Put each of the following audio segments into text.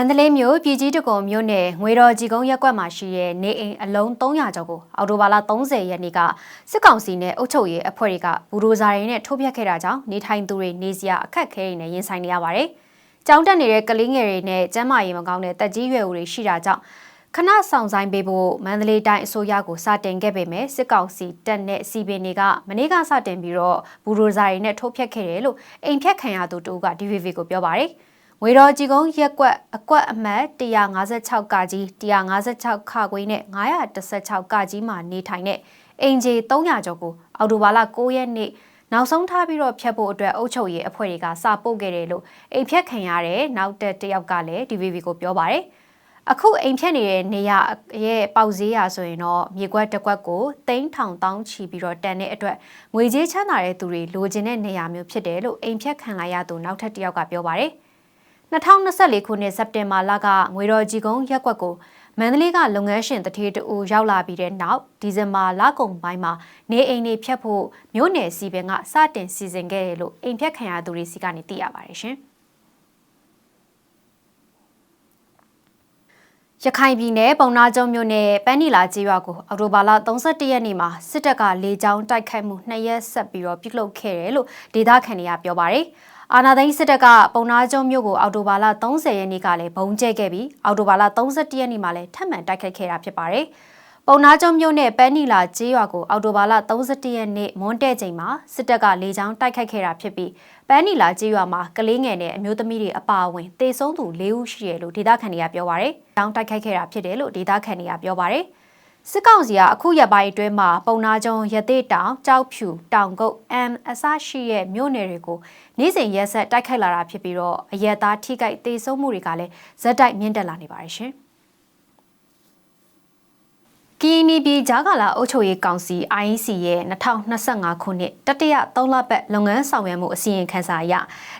မန္တလေးမြို့ပြည်ကြီးတကုံမြို့နယ်ငွေတော်ကြီးကုန်းရပ်ကွက်မှာရှိတဲ့နေအိမ်အလုံး300ကျော်ကိုအော်တိုဘာလ30ရက်နေ့ကစစ်ကောင်စီနဲ့အုပ်ချုပ်ရေးအဖွဲ့တွေကဘူဒိုဇာတွေနဲ့ထိုးဖျက်ခဲ့တာကြောင့်နေထိုင်သူတွေနေစရာအခက်အခဲတွေနဲ့ရင်ဆိုင်နေရပါတယ်။ကြောင်းတက်နေတဲ့ကလေးငယ်တွေနဲ့ကျန်းမာရေးမကောင်းတဲ့တက်ကြီးရွယ်အိုတွေရှိတာကြောင့်ခဏဆောင်ဆိုင်ပေးဖို့မန္တလေးတိုင်းအစိုးရကိုစတင်ခဲ့ပေမဲ့စစ်ကောင်စီတပ်နဲ့စီပင်တွေကမနေ့ကစတင်ပြီးတော့ဘူဒိုဇာတွေနဲ့ထိုးဖျက်ခဲ့တယ်လို့အိမ်ဖြတ်ခံရသူတို့က DVV ကိုပြောပါတယ်။ ငွေတော်ကြီးကုန်းရက်ကွက်အကွက်အမှတ်156ကကြီး156ခခွေးနဲ့916ကကြီးမှာနေထိုင်တဲ့အင်ဂျီ300ကျော်ကိုအော်တိုဘာလ9ရက်နေ့နောက်ဆုံးထားပြီးတော့ဖြတ်ဖို့အတွက်အုပ်ချုပ်ရေးအဖွဲ့တွေကစာပို့ခဲ့တယ်လို့အိမ်ဖြတ်ခံရတဲ့နောက်တက်တယောက်ကလည်း DVB ကိုပြောပါတယ်အခုအိမ်ဖြတ်နေတဲ့နေရရဲ့ပေါက်ဈေးရဆိုရင်တော့မြေကွက်တစ်ကွက်ကိုတိန်းထောင်တောင်းချီပြီးတော့တန်တဲ့အတွက်ငွေကြေးချမ်းသာတဲ့သူတွေလိုချင်တဲ့နေရာမျိုးဖြစ်တယ်လို့အိမ်ဖြတ်ခံလိုက်ရသူနောက်ထပ်တယောက်ကပြောပါတယ်။ 2024ခုနှစ်စက်တင်ဘာလကငွေတော်ကြီးကုန်းရက်ကွက်ကိုမန္တလေးကလုပ်ငန်းရှင်တထေးတူရောက်လာပြီးတဲ့နောက်ဒီဇင်ဘာလကုန်ပိုင်းမှာနေအိမ်တွေဖြတ်ဖို့မြို့နယ်စီပင်ကစတင်စီစဉ်ခဲ့တယ်လို့အိမ်ဖြတ်ခံရသူတွေစီကနေသိရပါတယ်ရှင်ရခိုင်ပြည်နယ်ပုံနာကျုံမြို့နယ်ပန်းနီလာကျေးရွာကိုအော်တိုဘာလ31ရက်နေ့မှာစစ်တပ်ကလေကြောင်းတိုက်ခိုက်မှုနှစ်ရက်ဆက်ပြီးတော့ပြုလုပ်ခဲ့တယ်လို့ဒေသခံတွေကပြောပါတယ်။ အာနာသိန်းစစ်တပ်ကပုံနာကျုံမြို့ကိုအော်တိုဘာလ30ရက်နေ့ကလည်းဘုံကျဲခဲ့ပြီးအော်တိုဘာလ31ရက်နေ့မှာလည်းထပ်မံတိုက်ခိုက်ခဲ့တာဖြစ်ပါတယ်။ပုံနာကျုံမြို့နယ်ပန်းနီလာကျေးရွာကိုအော်တိုဘာလ31ရက်နေ့မွန်းတဲ့ချိန်မှာစစ်တပ်ကလေကြောင်းတိုက်ခိုက်ခဲ့တာဖြစ်ပြီးပန်းနီလာကျေးရွာမှာကလေးငယ်နဲ့အမျိုးသမီးတွေအပါအဝင်တေဆုံးသူ၄ဦးရှိတယ်လို့ဒေသခံတွေကပြောပါရယ်။တောင်းတိုက်ခိုက်ခဲ့တာဖြစ်တယ်လို့ဒေသခံတွေကပြောပါရယ်။ စစ်ကောင်စီကအခုရက်ပိုင်းအတွင်းမှာပုံနာကျုံရသေးတောင်ကြောက်ဖြူတောင်ကုတ်အမ်အစရှိရဲ့မြို့နယ်တွေကိုနေ့စဉ်ရက်ဆက်တိုက်ခိုက်လာတာဖြစ်ပြီးတော့အရက်သားထိခိုက်ဒေဆုံးမှုတွေကလည်းဇက်တိုက်မြင့်တက်လာနေပါတယ်ရှင်။ ကီနီပြည်ဂျာကာလာအုပ်ချုပ်ရေးကောင်စီ IEC ရဲ့2025ခုနှစ်တတိယ3လပတ်လုပ်ငန်းဆောင်ရွက်မှုအစီရင်ခံစာအရ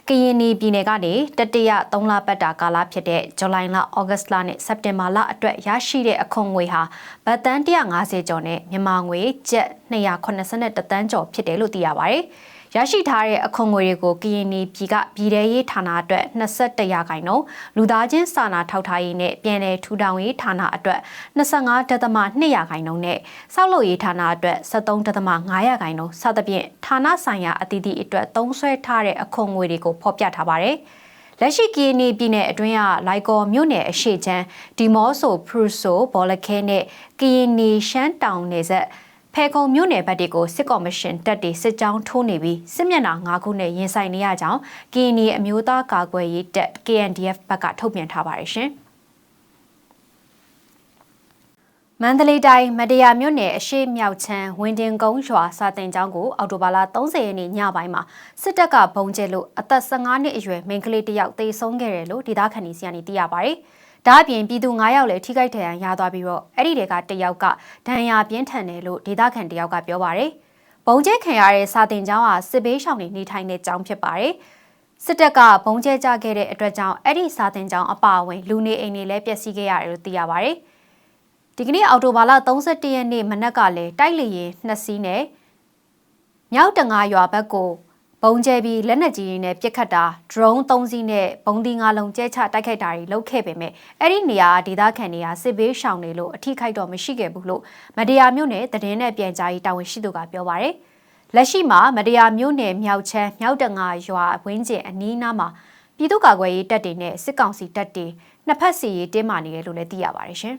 ကရင်နီပြည်နယ်ကနေတတိယ3လပတ်တာကာလဖြစ်တဲ့ဇူလိုင်လဩဂတ်လနဲ့စက်တင်ဘာလအတွက်ရရှိတဲ့အခွန်ငွေဟာဘတ်တန်150ကျော်နဲ့မြန်မာငွေကျပ်282တန်းကျော်ဖြစ်တယ်လို့သိရပါတယ်။ ရရှိထားတဲ့အခွန်ငွေတွေကိုကရင်နီပြည်ကပြည်ထရေးဌာနအတွက်21ရာခိုင်နှုန်းလူသားချင်းစာနာထောက်ထားရေးနဲ့ပြည်내ထူထောင်ရေးဌာနအတွက်25.2ရာခိုင်နှုန်းနဲ့စောက်လုပ်ရေးဌာနအတွက်73.5ရာခိုင်နှုန်းစသဖြင့်ဌာနဆိုင်ရာအသီးသီးအတွက်သုံးစွဲထားတဲ့အခွန်ငွေတွေကိုဖော်ပြထားပါတယ်။လက်ရှိကီနီပြည်နယ်အတွင်းကလိုက်ကော်မြို့နယ်အရှိချမ်းဒီမော့ဆိုဖရူဆိုဘောလခဲနဲ့ကီနီရှမ်းတောင်နယ်ဆက် ဖဲခုံမြို့နယ်ဘက်တွေကိုစစ်ကော်မရှင်တပ်တွေစစ်ကြောင်းထိုးနေပြီးစစ်မျက်နှာ၅ခုနဲ့ရင်ဆိုင်နေရကြောင်းကီနီအမျိုးသားကာကွယ်ရေးတပ် KNDF ဘက်ကထုတ်ပြန်ထားပါတယ်ရှင်။မန္တလေးတိုင်းမတရားမြို့နယ်အရှိမြောက်ချမ်းဝင်းတင်ကုန်းရွာစာတင်ကျောင်းကိုအော်တိုဘာလ30ရက်နေ့ညပိုင်းမှာစစ်တပ်ကဘုံကျဲလို့အသက်15နှစ်အရွယ်မိန်းကလေးတစ်ယောက်သေဆုံးခဲ့တယ်လို့ဒေသခံတွေစီကနေသိရပါတယ်။ ဒါအပြင်ပြည်သူ9ယောက်လည်းထိခိုက်ဒဏ်ရာရသွားပြီးတော့အဲ့ဒီတွေကတယောက်ကဒဏ်ရာပြင်းထန်တယ်လို့ဒေသခံတယောက်ကပြောပါတယ်။ဘုံကျဲခံရတဲ့စာတင်ကျောင်းဟာစစ်ဘေးရှောင်တွေနေထိုင်တဲ့ကျောင်းဖြစ်ပါတယ်။စစ်တပ်ကဘုံကျဲကြခဲ့တဲ့အတွက်ကြောင့်အဲ့ဒီစာတင်ကျောင်းအပါအဝင်လူနေအိမ်တွေလည်းပျက်စီးခဲ့ရတယ်လို့သိရပါတယ်။ဒီကနေ့အော်တိုဘာလ31ရက်နေ့မနက်ကလည်းတိုက်လေရင်နှစ်စီးနဲ့မြောက်တငါရွာဘက်ကို ဘုံကျဲပြီးလက်နက်ကြီးနဲ့ပစ်ခတ်တာ drone 3စီးနဲ့ဘုံဒီ၅လုံးကျဲချတိုက်ခိုက်တာတွေလုပ်ခဲ့ပေမဲ့အဲ့ဒီနေရာဒေသခံတွေကစစ်ဘေးရှောင်နေလို့အထိခိုက်တော့မရှိခဲ့ဘူးလို့မတရားမြို့နယ်တည်င်းနဲ့ပြန်ကြားရေးတာဝန်ရှိသူကပြောပါရယ်လက်ရှိမှာမတရားမြို့နယ်မြောက်ချမ်းမြောက်တငါရွာဝင်းကျင်အနီးနားမှာပြည်သူ့ကာကွယ်ရေးတပ်တွေနဲ့စစ်ကောင်စီတပ်တွေနှစ်ဖက်စီရေးတင်းမာနေတယ်လို့လည်းသိရပါတယ်ရှင်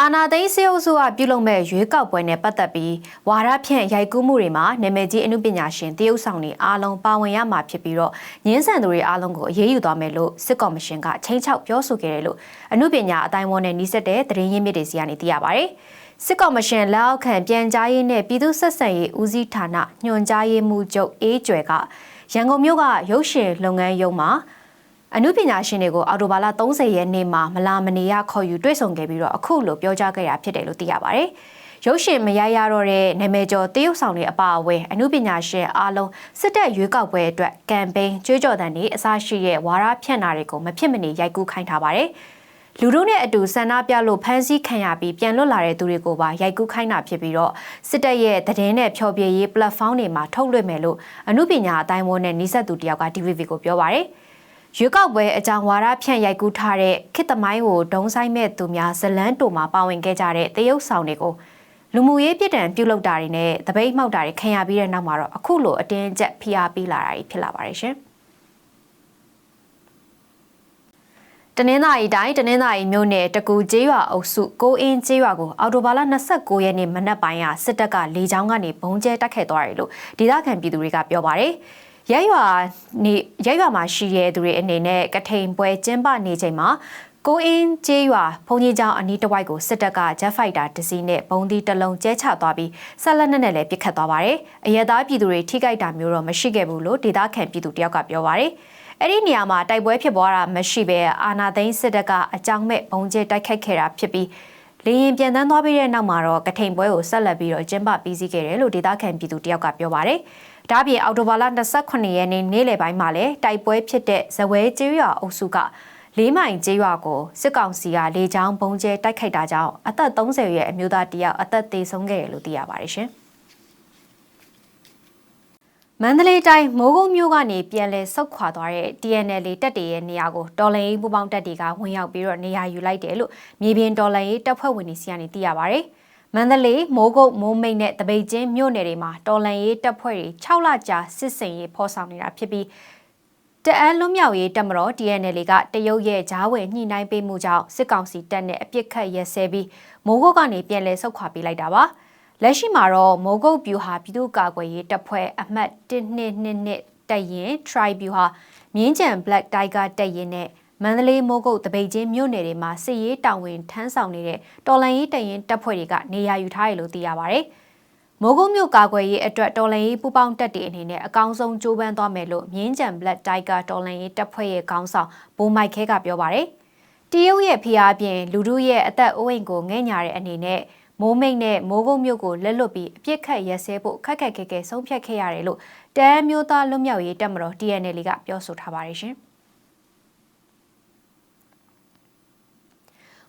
အာနာသိန်းစေအုပ်စုကပြုလုပ်မဲ့ရွေးကောက်ပွဲနဲ့ပတ်သက်ပြီးဝါရဖြန့်ရိုက်ကူးမှုတွေမှာနာမည်ကြီးအမှုပညာရှင်တရုတ်ဆောင်တွေအားလုံးပါဝင်ရမှာဖြစ်ပြီးတော့ငင်းဆန်သူတွေအားလုံးကိုအရေးယူသွားမယ်လို့စစ်ကော်မရှင်ကချိန်ချောက်ပြောဆိုခဲ့တယ်လို့အမှုပညာအတိုင်းအဝန်နဲ့နှိစက်တဲ့သတင်းရင်းမြစ်တွေစီကနေသိရပါတယ်။စစ်ကော်မရှင်လက်အောက်ခံပြန်ကြားရေးနဲ့ပြည်သူ့ဆက်ဆံရေးဦးစီးဌာနညွှန်ကြားရေးမှူးချုပ်အေးကျွယ်ကရန်ကုန်မြို့ကရုပ်ရှင်လုပ်ငန်းရုံမှာ အမှုပညာရှင်တွေကိုအော်တိုဘာလ30ရက်နေ့မှာမလာမနေရခေါ်ယူတွေ့ဆုံခဲ့ပြီးတော့အခုလိုပြောကြားခဲ့တာဖြစ်တယ်လို့သိရပါတယ်။ရုပ်ရှင်မရရတော့တဲ့နာမည်ကျော်တရုတ်ဆောင်တွေအပါအဝင်အမှုပညာရှင်အားလုံးစစ်တပ်ရွေးကောက်ပွဲအတွက်ကမ်ပိန်းကြွေးကြော်တန်တွေအစရှိရဲ့ဝါရဖြန့်တာတွေကိုမဖြစ်မနေရိုက်ကူးခိုင်းထားပါတယ်။လူတို့နဲ့အတူဆန္ဒပြလို့ဖမ်းဆီးခံရပြီးပြန်လွတ်လာတဲ့သူတွေကိုပါရိုက်ကူးခိုင်းတာဖြစ်ပြီးတော့စစ်တပ်ရဲ့သတင်းနဲ့ဖျော်ဖြေရေး platform တွေမှာထုတ်လွှင့်မယ်လို့အမှုပညာအတိုင်းဝန်းနဲ့နှိစက်သူတယောက်က DVB ကိုပြောပါရယ်။ ရွေးကောက်ပွဲအကြောင်းဝါဒဖြန့်ရိုက်ကူးထားတဲ့ခေတ်သမိုင်းကိုဒုံဆိုင်မဲ့သူများဇလန်းတူမှာပါဝင်ခဲ့ကြတဲ့တရုတ်ဆောင်တွေကိုလူမှုရေးပြည်တံပြုလုပ်တာတွေနဲ့တပိတ်မှောက်တာတွေခံရပြီးတဲ့နောက်မှာတော့အခုလိုအတင်းကျပ်ဖိအားပေးလာတာတွေဖြစ်လာပါတယ်ရှင်။တနင်္သာရီတိုင်းတနင်္သာရီမြို့နယ်တကူကျေးရွာအုပ်စုကိုအင်းကျေးရွာကိုအော်တိုဘာလ29ရက်နေ့မနက်ပိုင်းကစစ်တပ်ကလေကြောင်းကနေဘုံကျဲတိုက်ခိုက်သွားတယ်လို့ဒေသခံပြည်သူတွေကပြောပါတယ်။ ရဲရွာနေရဲရွာမှာရှိရဲသူတွေအနေနဲ့ကထိန်ပွဲကျင်းပနေချိန်မှာကိုအင်းကျေးရွာဘုံကြီးကျောင်းအနီးတစ်ဝိုက်ကိုစစ်တပ်ကဂျက်ဖိုက်တာတစ်စီးနဲ့ဘုံဒီတစ်လုံးကျဲချသွားပြီးဆက်လက်နဲ့လည်းပစ်ခတ်သွားပါတယ်။အရဲသားပြည်သူတွေထိခိုက်တာမျိုးတော့မရှိခဲ့ဘူးလို့ဒေသခံပြည်သူတယောက်ကပြောပါတယ်။အဲ့ဒီနေရာမှာတိုက်ပွဲဖြစ်ပွားတာမရှိဘဲအာနာသိန်းစစ်တပ်ကအကြောင်းမဲ့ဘုံကျဲတိုက်ခိုက်ခဲ့တာဖြစ်ပြီးလေရင်ပြန်တန်းသွားပြီးတဲ့နောက်မှာတော့ကထိန်ပွဲကိုဆက်လက်ပြီးတော့ကျင်းပပြီးစီးခဲ့တယ်လို့ဒေသခံပြည်သူတယောက်ကပြောပါတယ်။ ဒါပြင်အော်တိုဘာလ28ရက်နေ့နေ့လယ်ပိုင်းမှာလည်းတိုက်ပွဲဖြစ်တဲ့ဇဝဲကျေးရွာအုပ်စုကလေးမိုင်ကျေးရွာကိုစစ်ကောင်စီကလေကြောင်းဘုံကျဲတိုက်ခိုက်တာကြောင့်အသက်30ရဲ့အမျိုးသားတယောက်အသက်သေဆုံးခဲ့တယ်လို့သိရပါတယ်ရှင်။မန္တလေးတိုင်းမိုးကုတ်မြို့ကနေပြန်လည်ဆုတ်ခွာသွားတဲ့ TNL တပ်တွေရဲ့နေရာကိုတော်လှန်ရေးပူးပေါင်းတပ်တွေကဝင်ရောက်ပြီးတော့နေရာယူလိုက်တယ်လို့မြေပြင်တော်လှန်ရေးတပ်ဖွဲ့ဝင်တွေစီကနေသိရပါဗျ။ မန္တလေးမိုးကုတ်မိုးမိတ်နဲ့တပိတ်ချင်းမြို့နယ်တွေမှာတော်လှန်ရေးတပ်ဖွဲ့တွေ6လကြာစစ်စင်ရေးဖော်ဆောင်နေတာဖြစ်ပြီးတအန်းလွတ်မြောက်ရေးတပ်မတော် TNL ကတရုတ်ရဲ့ဂျားဝင်ညှိနှိုင်းပေးမှုကြောင့်စစ်ကောင်စီတပ်နဲ့အပြစ်ခတ်ရဲဆဲပြီးမိုးကုတ်ကနေပြန်လည်ဆုတ်ခွာပေးလိုက်တာပါ။လက်ရှိမှာတော့မိုးကုတ်ဗျူဟာပြည်သူ့ကာကွယ်ရေးတပ်ဖွဲ့အမှတ်1222တပ်ရင် Tri ဗျူဟာမြင်းကြံ Black Tiger တပ်ရင်နဲ့ မန္တလေးမိုးကုတ်တပိတ်ချင်းမြို့နယ်တွေမှာစစ်ရေးတောင်ဝင်ထမ်းဆောင်နေတဲ့တော်လန်ရေးတပ်ရင်တပ်ဖွဲ့တွေကနေရာယူထားတယ်လို့သိရပါဗျ။မိုးကုတ်မြို့ကာကွယ်ရေးအတွက်တော်လန်ရေးပူးပေါင်းတပ်တွေအနေနဲ့အကောင်းဆုံးကြိုးပမ်းသွားမယ်လို့မြင်းကြံ Black Tiger တော်လန်ရေးတပ်ဖွဲ့ရဲ့ခေါင်းဆောင်ဘိုးမိုက်ခဲကပြောပါဗျ။တရုတ်ရဲ့ဖိအားဖြင့်လူတို့ရဲ့အသက်အိုးအိမ်ကိုငဲ့ညာတဲ့အနေနဲ့မိုးမိတ်နဲ့မိုးကုတ်မြို့ကိုလက်လွတ်ပြီးအပြစ်ခတ်ရက်စဲဖို့ခက်ခက်ခဲခဲဆုံးဖြတ်ခဲ့ရတယ်လို့တန်းမျိုးသားလွတ်မြောက်ရေးတပ်မတော် TNL ကပြောဆိုထားပါတယ်ရှင်။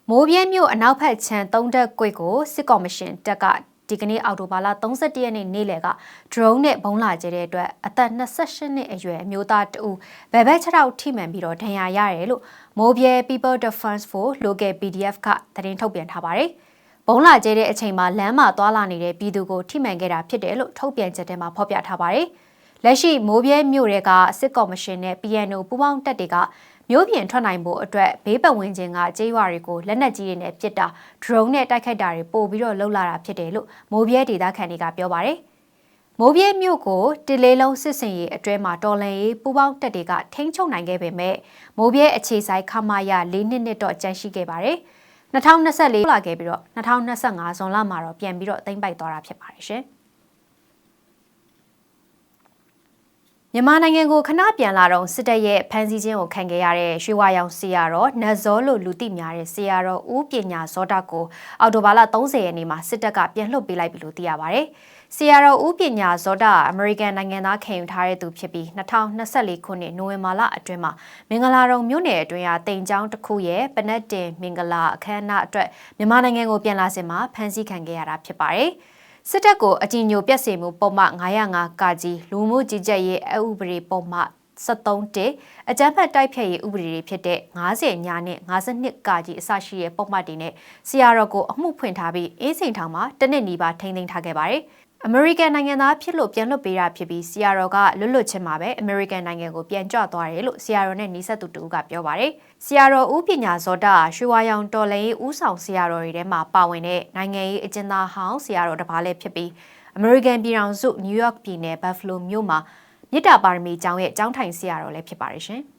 မိုးပြဲမြို့အနောက်ဘက်ခြမ်းသုံးတက်ကွေ့ကိုစစ်ကော်မရှင်တပ်ကဒီကနေ့အောက်တိုဘာလ31ရက်နေ့နေ့လယ်က drone နဲ့ဘုံလာကျတဲ့အတွက်အသက်28နှစ်အရွယ်အမျိုးသားတဦးဘယ်ဘက်ခြေထောက်ထိမှန်ပြီးတော့ဒဏ်ရာရတယ်လို့မိုးပြဲ People Defense Force Local PDF ကသတင်းထုတ်ပြန်ထားပါတယ်။ဘုံလာကျဲတဲ့အချိန်မှာလမ်းမှာသွာလာနေတဲ့ပြည်သူကိုထိမှန်ခဲ့တာဖြစ်တယ်လို့ထုတ်ပြန်ချက်ထဲမှာဖော်ပြထားပါတယ်။လက်ရှိမိုးပြဲမြို့တွေကစစ်ကော်မရှင်နဲ့ PNO ပူးပေါင်းတပ်တွေက မြို့ပြင်ထွက်နိုင်ဖို့အတွက်ဘေးပတ်ဝန်းကျင်ကကျေးရွာတွေကိုလက်နက်ကြီးတွေနဲ့ပစ်တာ drone နဲ့တိုက်ခိုက်တာတွေပို့ပြီးတော့လှုပ်လာတာဖြစ်တယ်လို့မိုးပြဲဒေသခံတွေကပြောပါတယ်။မိုးပြဲမြို့ကိုတလေးလုံးစစ်စင်ရေးအတွဲမှာတော်လန်ရေးပူပေါင်းတပ်တွေကထိန်းချုပ်နိုင်ခဲ့ပေမဲ့မိုးပြဲအခြေဆိုင်ခမာရ၄နှစ်နှစ်တော့ကြန့်ရှိခဲ့ပါတယ်။2024လာခဲ့ပြီးတော့2025ဇွန်လမှာတော့ပြန်ပြီးတော့သိမ့်ပိုက်သွားတာဖြစ်ပါတယ်ရှင် မြန်မာနိုင်ငံကိုခဏပြန်လာတော့စစ်တပ်ရဲ့ဖမ်းဆီးခြင်းကိုခံခဲ့ရတဲ့ရွှေဝါရောင်ဆီယာတော့နတ်ဇောလို့လူသိများတဲ့ဆီယာတော့ဦးပညာဇောတာကိုအော်တိုဘာလ30ရက်နေ့မှာစစ်တပ်ကပြန်လှုပ်ပေးလိုက်ပြီလို့သိရပါဗျ။ဆီယာရောဦးပညာဇောတာအမေရိကန်နိုင်ငံသားခံယူထားတဲ့သူဖြစ်ပြီး2024ခုနှစ်နိုဝင်ဘာလအတွင်းမှာမင်္ဂလာတုံမြို့နယ်အတွင်းကတိမ်ကျောင်းတစ်ခုရဲ့ပနက်တင်မင်္ဂလာအခမ်းအနားအတွက်မြန်မာနိုင်ငံကိုပြန်လာစဉ်မှာဖမ်းဆီးခံခဲ့ရတာဖြစ်ပါတယ်။ စစ်တပ်ကိုအကြည်ညိုပြက်စေမှုပုံမှ905ကကြီးလူမှုကြီးကြပ်ရေးအဥပဒေပုံမှ73တက်အကြမ်းဖက်တိုက်ဖျက်ရေးဥပဒေတွေဖြစ်တဲ့90ညာနဲ့52ကကြီးအစရှိတဲ့ပုံမှတ်တွေနဲ့ဆီယာရော့ကိုအမှုဖွင့်ထားပြီးအင်းစိန်ထောင်မှာတနစ်နီးပါထိန်းသိမ်းထားခဲ့ပါတယ်။ အမေရိကန်နိုင်ငံသားဖြစ်လို့ပြန်လွတ်ပေးတာဖြစ်ပြီးဆီယာရောကလွတ်လွတ်ချင်းမှာပဲအမေရိကန်နိုင်ငံကိုပြန်ကြွသွားတယ်လို့ဆီယာရောနဲ့နီးစပ်သူတူကပြောပါတယ်။ဆီယာရောဦးပညာဇောတာရွှေဝါရောင်တော်လည်းဦးဆောင်ဆီယာရောတွေထဲမှာပါဝင်တဲ့နိုင်ငံရေးအကျဉ်းသားဟောင်းဆီယာရောတစ်ပါးလည်းဖြစ်ပြီးအမေရိကန်ပြည်ထောင်စုနယူးယောက်ပြည်နယ်ဘတ်ဖလိုမြို့မှာမြစ်တာပါရမီကျောင်းရဲ့ကျောင်းထိုင်ဆီယာရောလည်းဖြစ်ပါတယ်ရှင်။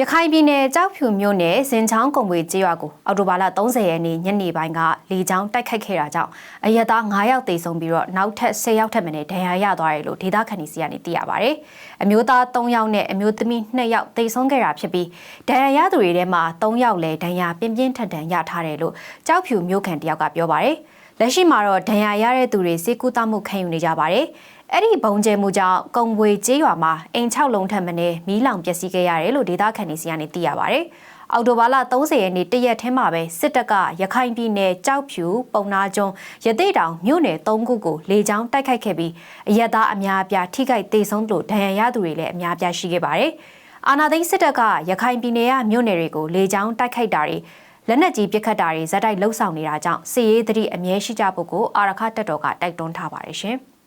ရခိုင်ပြည်နယ်ကြောက်ဖြူမြို့နယ်စင်ချောင်းကုံဝေကျေးရွာကိုအော်တိုဘာလ30ရက်နေ့ညနေပိုင်းကလေကြောင်းတိုက်ခိုက်ခဲ့တာကြောင့်အရက်သား9ယောက်သေဆုံးပြီးတော့နောက်ထပ်10ယောက်ထပ်မံဒဏ်ရာရသွားတယ်လို့ဒေသခံတွေစီကနေသိရပါဗျ။အမျိုးသား3ယောက်နဲ့အမျိုးသမီး2ယောက်သေဆုံးခဲ့တာဖြစ်ပြီးဒဏ်ရာရသူတွေထဲမှာ3ယောက်လည်းဒဏ်ရာပြင်းပြင်းထန်ထန်ရထားတယ်လို့ကြောက်ဖြူမြို့ခံတယောက်ကပြောပါဗျ။လက်ရှိမှာတော့ဒဏ်ရာရတဲ့သူတွေစေကူတမှုခံယူနေကြပါတယ်။ အဲ့ဒီဘုံကျဲမှုကြောင့်ကုံပွေကျေးရွာမှာအိမ်6လုံးထပ်မင်းမီးလောင်ပျက်စီးခဲ့ရတယ်လို့ဒေသခံတွေစီကနေသိရပါဗျ။အောက်တိုဘာလ30ရက်နေ့တရက်ထဲမှာပဲစစ်တပ်ကရခိုင်ပြည်နယ်ကြောက်ဖြူပုံနာကျွန်းရသေးတောင်မြို့နယ်၃ခုကိုလေကြောင်းတိုက်ခိုက်ခဲ့ပြီးအရက်သားအများအပြားထိခိုက်ဒေဆုံးလို့ဒဏ်ရာရသူတွေလည်းအများအပြားရှိခဲ့ပါတယ်။အာနာသိန်းစစ်တပ်ကရခိုင်ပြည်နယ်ကမြို့နယ်တွေကိုလေကြောင်းတိုက်ခိုက်တာတွေလက်နက်ကြီးပစ်ခတ်တာတွေဇက်တိုက်လှုပ်ဆောင်နေတာကြောင့်စစ်ရေးသတိအမြဲရှိကြဖို့ကိုအာရခတက်တော်ကတိုက်တွန်းထားပါတယ်ရှင်။